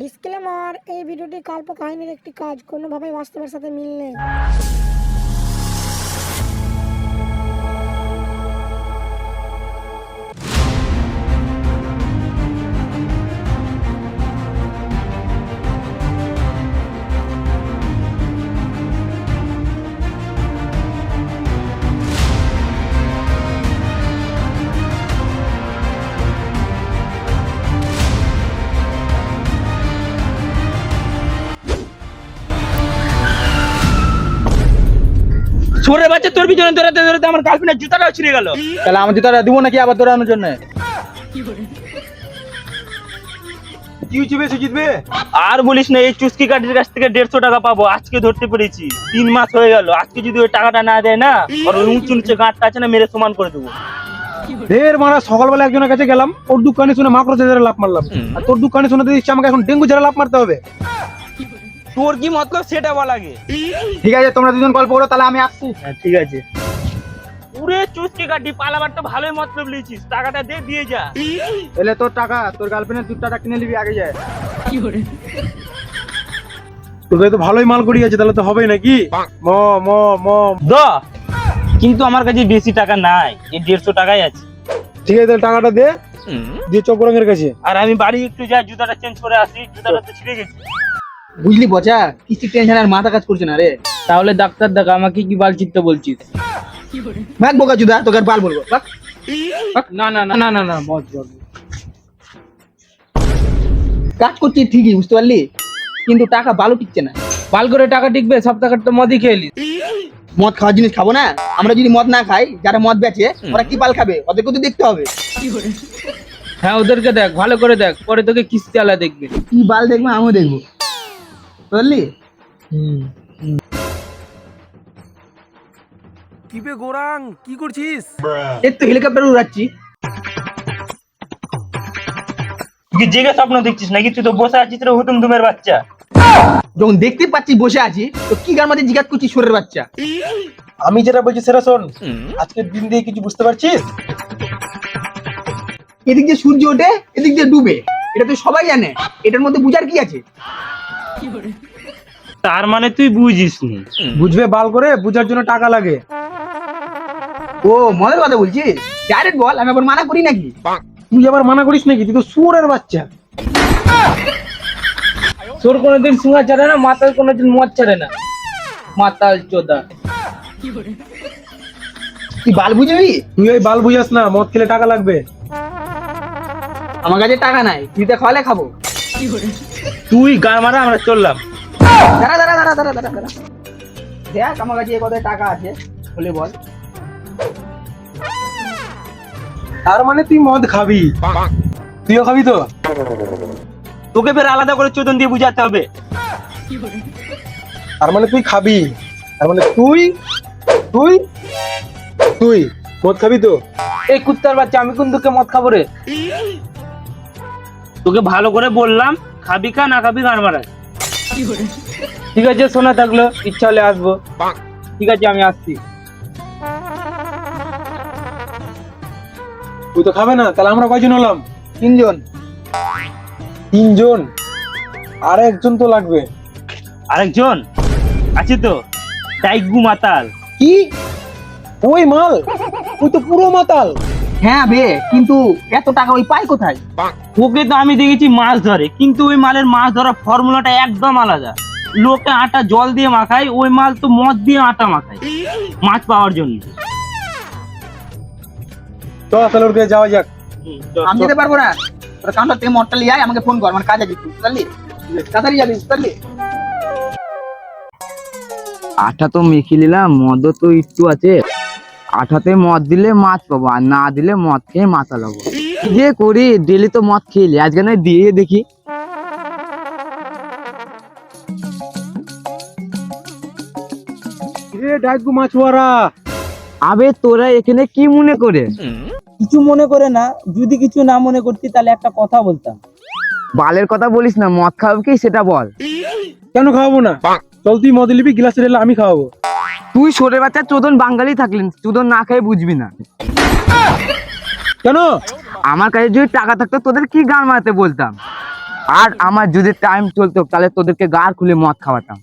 Disclaimer এই ভিডিওটি কাল্পকাহিনীর একটি কাজ কোনোভাবেই বাস্তবের সাথে মিল নেই। ছোরে বাচ্চা তোর পিছনে দৌড়াতে দৌড়াতে আমার গার্লফ্রেন্ডের জুতাটাও ছিঁড়ে গেল। তাহলে আমার জুতাটা দিব নাকি আবার দৌড়ানোর জন্য? কি হচ্ছে সে জিতবে আর বলিস না এই চুস্কি কাটির কাছ থেকে দেড়শো টাকা পাবো আজকে ধরতে পেরেছি। তিন মাস হয়ে গেল আজকে যদি ওই টাকাটা না দেয় না আর ওই উঁচু নিচে গাঁটটা আছে না মেরে সমান করে দেবো। ঢের মারা সকালবেলা একজনের কাছে গেলাম ওর দোকানে শুনে মাকড় ঝাড়া লাভ মারলাম। আর তোর দোকানে শুনে দিচ্ছি আমাকে এখন ডেঙ্গু ঝাড়া লাভ মারতে হবে। তোর কি মতলব সেটা বলা লাগে ঠিক আছে তোমরা দুজন গল্প করো তাহলে আমি আসছি। হ্যাঁ ঠিক আছে। পুরে চুস্কি কাটি পালাবার তো ভালোই মতলব লিয়েছিস। টাকাটা দে দিয়ে যা। এলে তোর টাকা তোর গার্লফ্রেন্ডের জুতাটা কিনে নিবি আগে যায়। তোকে তো ভালোই মাল করিয়েছে তাহলে তো হবেই নাকি? ম ম ম। দ কিন্তু আমার কাছে বেশি টাকা নাই এই দেড়শো টাকাই আছে। ঠিক আছে তাহলে টাকাটা দে দিয়ে চক্রঙ্গের কাছে। আর আমি বাড়ি একটু যাই জুতাটা চেঞ্জ করে আসি জুতাটা তো ছিঁড়ে গেছে। বুঝলি বচা? কিস্তির টেনশন আর মাথা কাজ করছে না রে? তাহলে ডাক্তার দেখ আমাকে কি বাল চিত্তে বলছিস? ভাগ বোকা জুদা তোকে আর বাল বলব না না না না না কাজ করছি ঠিকই বুঝতে পারলি? কিন্তু টাকা ভালো টিকছে না। বাল করে টাকা টিকবে সব টাকার তো মদই খেয়ে। মদ খাওয়ার জিনিস খাব না? আমরা যদি মদ না খাই যারা মদ বেচে ওরা কি পাল খাবে? ওদেরকে তো দেখতে হবে। হ্যাঁ ওদেরকে দেখ ভালো করে দেখ পরে তোকে কিস্তি আলা দেখবে। কি বাল দেখব আমিও দেখব। বুঝলি কি বে গোরাং? কি করছিস? এই তো হেলিকপ্টার উড়াচ্ছি। কি জেগে স্বপ্ন দেখছিস নাকি? তুই তো বসে আছিস রে হুতুম ধুমের বাচ্চা। যখন দেখতে পাচ্ছি বসে আছি তো কি গার মধ্যে জিজ্ঞাসা করছি সুরের বাচ্চা? আমি যেটা বলছি সেটা শোন। আজকের দিন দিয়ে কিছু বুঝতে পারছিস? এদিক দিয়ে সূর্য ওঠে এদিক দিয়ে ডুবে। এটা তো সবাই জানে। এটার মধ্যে বুঝার কি আছে? তার মানে তুই বুঝিস নি বুঝবে বাল করে বুঝার জন্য টাকা লাগে। ও মনের কথা বলছিস? ডাইরেক্ট বল আমি আবার মানা করি নাকি? তুই আবার মানা করিস নাকি? তুই তো সুরের বাচ্চা। তোর কোনোদিন সিঙ্গা ছাড়ে না মাতাল কোনোদিন মদ ছাড়ে না। মাতাল চোদা। তুই বাল বুঝবি? তুই ওই বাল বুঝাস না মদ খেলে টাকা লাগবে। আমার কাছে টাকা নাই ফ্রিতে খাওয়ালে খাব। তুই গান মারা, আমরা চললাম। দাঁড়া দাঁড়া দাঁড়া দাঁড়া দাঁড়া দেখ আমার কাছে কত টাকা আছে বলে বল। তার মানে তুই মদ খাবি? তুইও খাবি তো? তোকে ফের আলাদা করে চোদন দিয়ে বুঝাতে হবে। তার মানে তুই খাবি? তার মানে তুই তুই তুই মদ খাবি তো? এই কুত্তার বাচ্চা, আমি কোন দুঃখে মদ খাব রে? তোকে ভালো করে বললাম খাবি খা না খাবি গান মারা ঠিক আছে শোনা থাকল ইচ্ছা হলে আসব। ঠিক আছে আমি আসছি। তুই তো খাবে না তাহলে আমরা কয়জন হলাম? তিনজন। তিনজন? আর একজন তো লাগবে। আরেকজন? আছে তো টাইগু মাতাল। কি? ওই মাল? ওই তো পুরো মাতাল। হ্যাঁ বে কিন্তু এত টাকা ওই পাই কোথায়? ওকে তো আমি দেখেছি মাছ ধরে কিন্তু ওই মালের মাছ ধরার ফর্মুলাটা একদম আলাদা। লোকে আটা জল দিয়ে মাখায় ওই মাল তো মদ দিয়ে আটা মাখায় মাছ পাওয়ার জন্য। তো তাহলে ওর কাছে যাওয়া যাক। আমি যেতে পারব না। তোর থেকে মটটা লিয়ে আয় আমাকে ফোন কর আমার কাজ আছে একটু বুঝলি? তাড়াতাড়ি যাবি বুঝলি? আঠা তো মেখে নিলাম মদও তো একটু আছে। আঠাতে মদ দিলে মাছ পাবো আর না দিলে মদ খেয়ে মাথা লাগবো। যে করি ডেলি তো মদ খেলি আজকে না দিয়ে দেখি। আবে তোরা এখানে কি মনে করে? কিছু মনে করে না যদি কিছু না মনে করতি তাহলে একটা কথা বলতাম। বালের কথা বলিস না মদ খাব কি? সেটা বল। কেন খাওয়াবো না? চল তুই মদ নিবি গ্লাসে ঢেলে আমি খাওয়াবো। তুই সরে বাচ্চা চোদন বাঙালি থাকলেন চোদন না খেয়ে বুঝবি না। কেন? আমার কাছে যদি টাকা থাকতো তোদের কি গান মারাতে বলতাম? আর আমার যদি টাইম চলতো তাহলে তোদেরকে গার খুলে মদ খাওয়াতাম।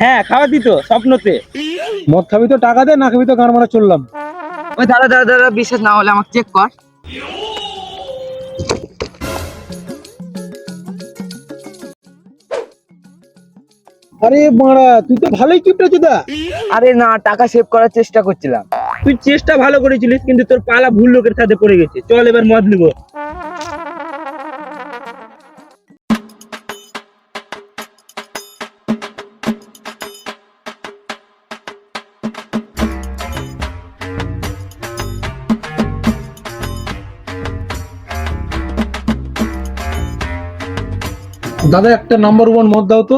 হ্যাঁ খাওয়া দিত স্বপ্নতে। মদ খাবি তো টাকা দে না খাবি তো গান মারা চললাম। ওই দাদা দাদা দাদা বিশ্বাস না হলে আমাকে চেক কর। আরে মারা তুই তো ভালোই কিপটা দা। আরে না টাকা সেভ করার চেষ্টা করছিলাম। তুই চেষ্টা ভালো করেছিলিস কিন্তু তোর পালা ভুল লোকের সাথে পড়ে গেছে। চল এবার মদ নিবো। দাদা একটা নাম্বার ওয়ান মদ দাও তো।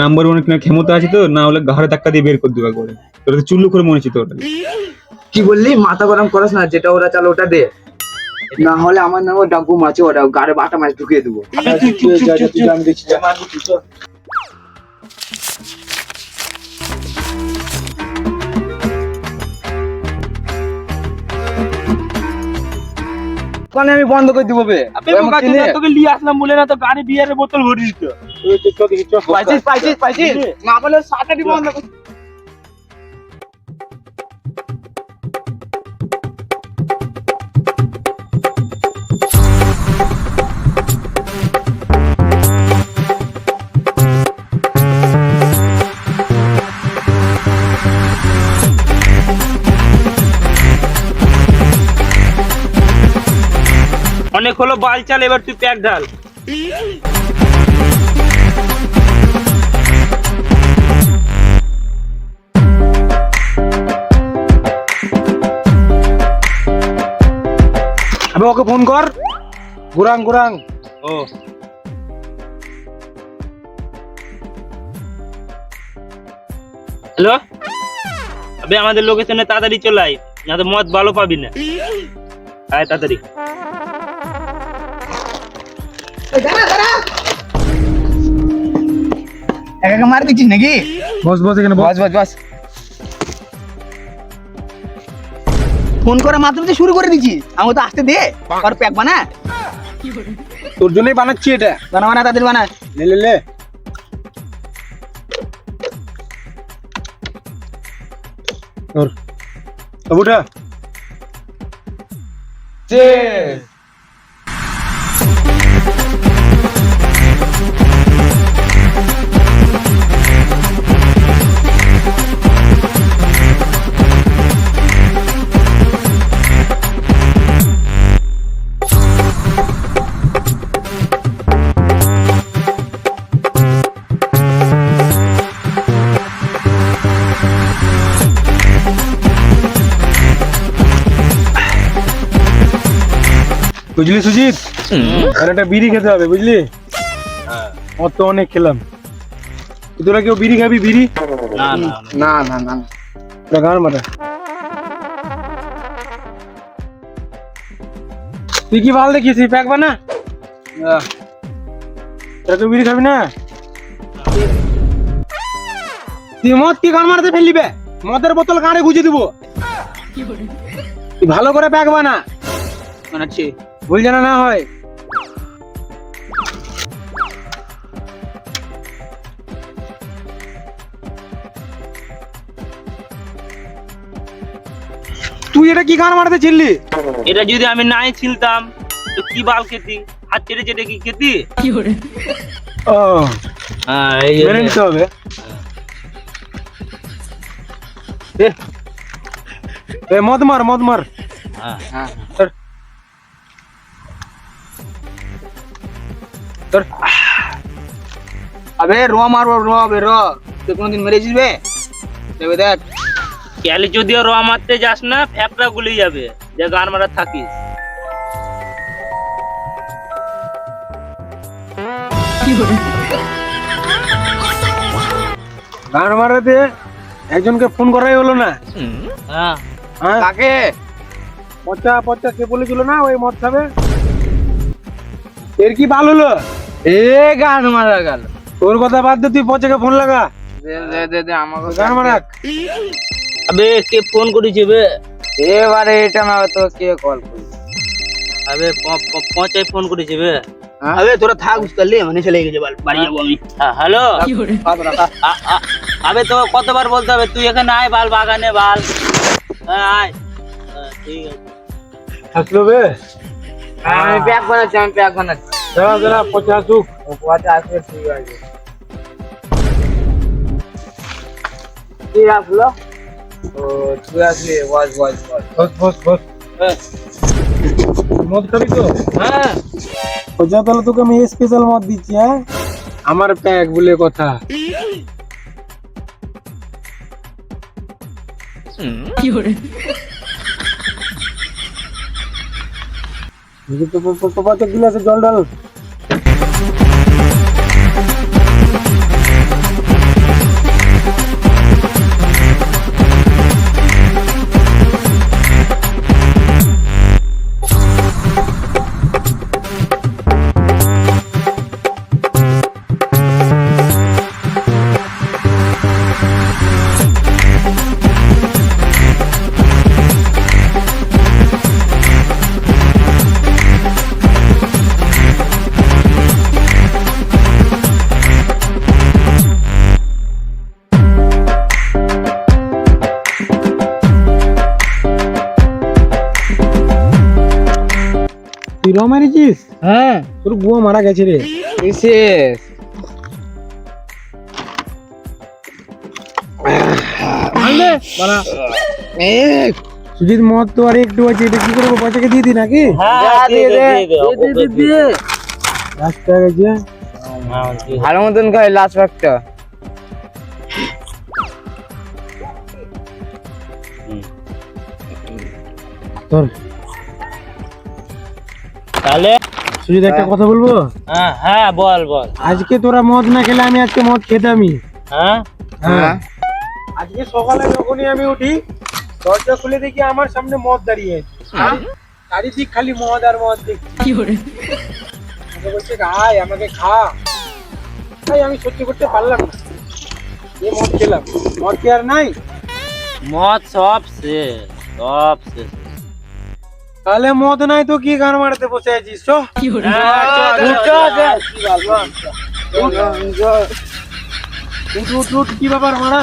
নাম্বার ওয়ান কিনা ক্ষমতা আছে তো না হলে ঘাড়ে ধাক্কা দিয়ে বের করে দিবা করে তোর তো চুল্লু করে মনে হচ্ছে তোর কি বললি? মাথা গরম করাস না যেটা ওরা চালো ওটা দে। না হলে আমার নাম ডাকু মাছ ওটা গাড়ে বাটা মাছ ঢুকিয়ে দেবো। ওখানে আমি বন্ধ করে দিব বে। তোকে নিয়ে। আসলাম বলে না তো গাড়ি বিয়ারের বোতল ভরে দিত পাইছিস পাইছিস পাইছিস। না বলে সাটাটি বন্ধ কর। অনেক হলো বাল চাল এবার তুই প্যাক ঢাল। ওকে ফোন কর। গুরাং গুরাং। ও। হ্যালো? আবে আমাদের লোকেশনে তাড়াতাড়ি চলে আয় না তো মদ ভালো পাবি না। আয় তাড়াতাড়ি। একা মার দিচ্ছিস নাকি? বস বস এখানে বস। বাস বাস বাস। ফোন করে মাত্র তো শুরু করে দিচ্ছি আমাকে তো আসতে দে। আর প্যাক বানা। তোর জন্যই বানাচ্ছি এটা। বানা বানা তাদের বানা। লে লে লে তোর। তবু উঠা বুঝলি সুজিত? আর একটা বিড়ি খেতে হবে বুঝলি? মদ তো অনেক খেলাম। তোরা কেউ বিড়ি খাবি বিড়ি? না না না। না না না। গান মারা তুই কি ভালো দেখিস প্যাক বানা। তোরা কেউ বিড়ি খাবি না? তুই মদ কি গান মারতে ফেললি বে? মদের বোতল গাড়ে গুজে দিব। তুই ভালো করে প্যাক বানা। বানাচ্ছি। ভুল জানা না হয়। তুই এটা কি গান মারতে ছিললি? এটা যদি আমি নাই ছিলতাম তো কি বাল খেতি? হাত চেটে চেটে কি খেতি? ও হ্যাঁ এই মেনে নিতে হবে। এ, এ মদ মার মদ মার। হ্যাঁ। ধর। ধর। আবে র মারবো র বে র। তুই কোনোদিন মেরেছিস বে? দেবে দেখ। ক্যালি যদিও র মারতে যাস না গুলি যাবে। যে গান মারা থাকিস। গান মারাতে একজনকে ফোন করাই হলো না। হ্যাঁ। হ্যাঁ? কাকে? পচা পচা কে বলেছিল না ওই মদ খাবে এর কি ভালো হলো? এ গান মারা গেল। তোর কথা বাদ দে তুই পচাকে ফোন লাগা। দে দে দে দে আমাকে গান মারাক। আবে কে ফোন করেছে বে? এবারে এটা না তো কে কল আবে পচাই ফোন করেছে বে। আবে তোরা থাক বুঝতে মানে চলে গেছে বাড়ি যাব আমি। হ্যালো আবে তো কতবার বলতে হবে? তুই এখানে আয় বাল বাগানে বাল। হ্যাঁ, আয়। হ্যাঁ, ঠিক আছে। আসলো বে? আমি প্যাক বানাচ্ছি আমি প্যাক বানাচ্ছি দাঁড়া দাঁড়া পচা আসুক পথে আসবে ঠিক আছে কি আসলো ও তুই আসলি বস বস বস বস বস বস মদ খাবি তো হ্যাঁ পচা তাহলে তোকে আমি স্পেশাল মদ দিচ্ছি হ্যাঁ আমার প্যাক বলে কথা দেখি তো প- প- পাঁচটা গিলাসে জল ডাল র মেরেছিস? হ্যাঁ। তোর বুয়া মারা গেছে রে। বিশেষ। সুজিত মদ তো আর একটু আছে এটা কি করব? পয়সাকে দিয়ে দি নাকি? হ্যাঁ হ্যাঁ। ভালো মতন খাই লাস্ট প্যাকটা তোর তাহলে সুজিত একটা কথা বলব? হ্যাঁ হ্যাঁ বল বল। আজকে তোরা মদ না খেলে আমি আজকে মদ খেতামই হ্যাঁ? হ্যাঁ। আজকে সকালে যখনই আমি উঠি দরজা খুলে দেখি আমার সামনে মদ দাঁড়িয়ে আছে। চারিদিক খালি মদ আর মদ দেখছি। আমাকে বলছে আয় আমাকে খা। তাই আমি সহ্য করতে পারলাম না। এ মদ খেলাম। মদ কি আর নাই? মদ সব শেষ সব শেষ। তাহলে মদ নাই তো কি গান মারতে বসে আছিস কি ব্যাপার মারা